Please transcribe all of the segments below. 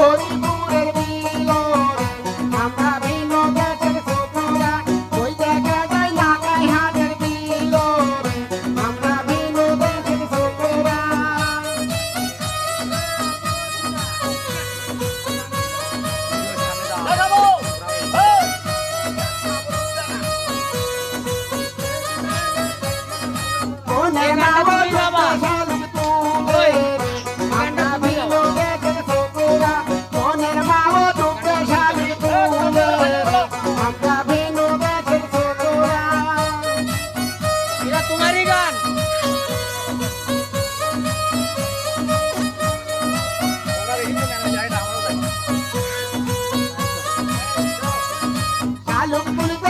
Hold Hello,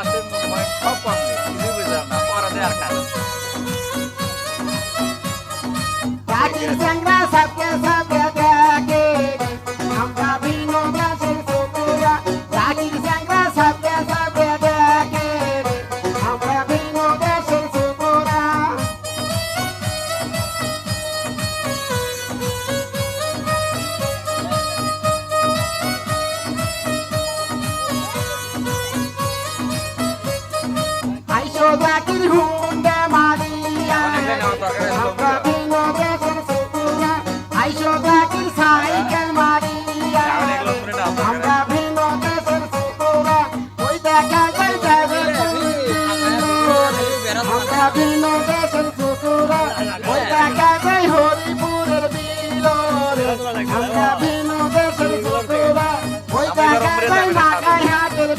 Oh, back in home. স্বাধীন দেশের চতুরা ওই টাকা যাই হরিপুরের বিলরে। আমরা ভিন দেশের চতুরা ওই টাকা যাই নাগাই হাতের